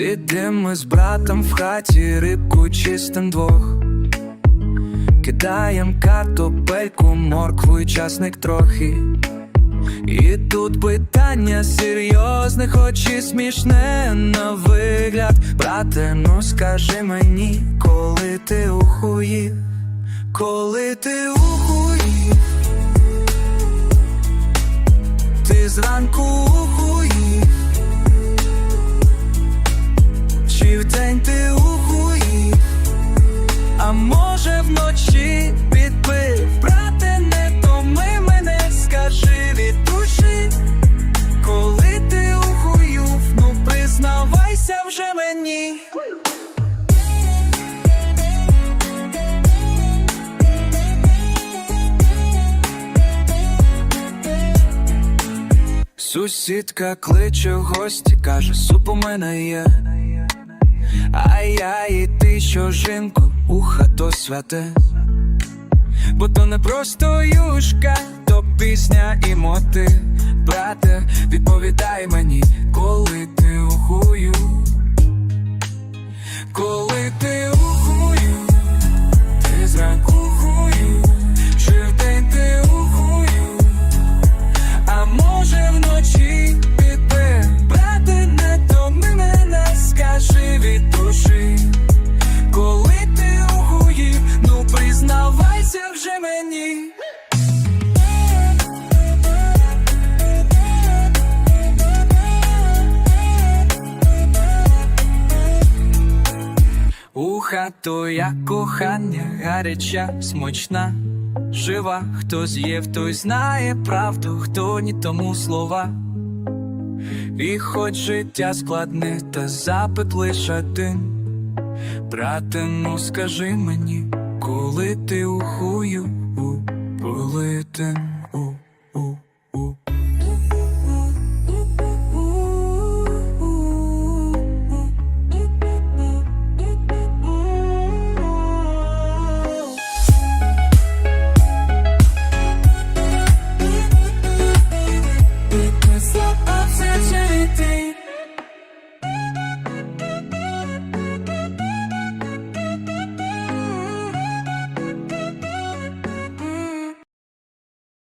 Сидим ми з братом в хаті, рибку чистим двох. Кидаєм картопельку, моркву і часник трохи. І тут питання серйозне, хоч і смішне на вигляд. Брате, ну скажи мені, коли ти ухуїв, коли ти ухуїв, Сусідка кличе гості, каже, суп у мене є. А я і ти, що жінку, уха то святе. Бо то не просто юшка, то пісня і моти. Брате, відповідай мені, коли ти ухую. Признавайся вже мені. Уха як кохання, гаряча, смачна, жива, хто з'їв, той знає правду, хто ні тому слова. І хоч життя складне, та запит лиш один. Брате, ну скажи мені, коли ти ухую, у, у, у.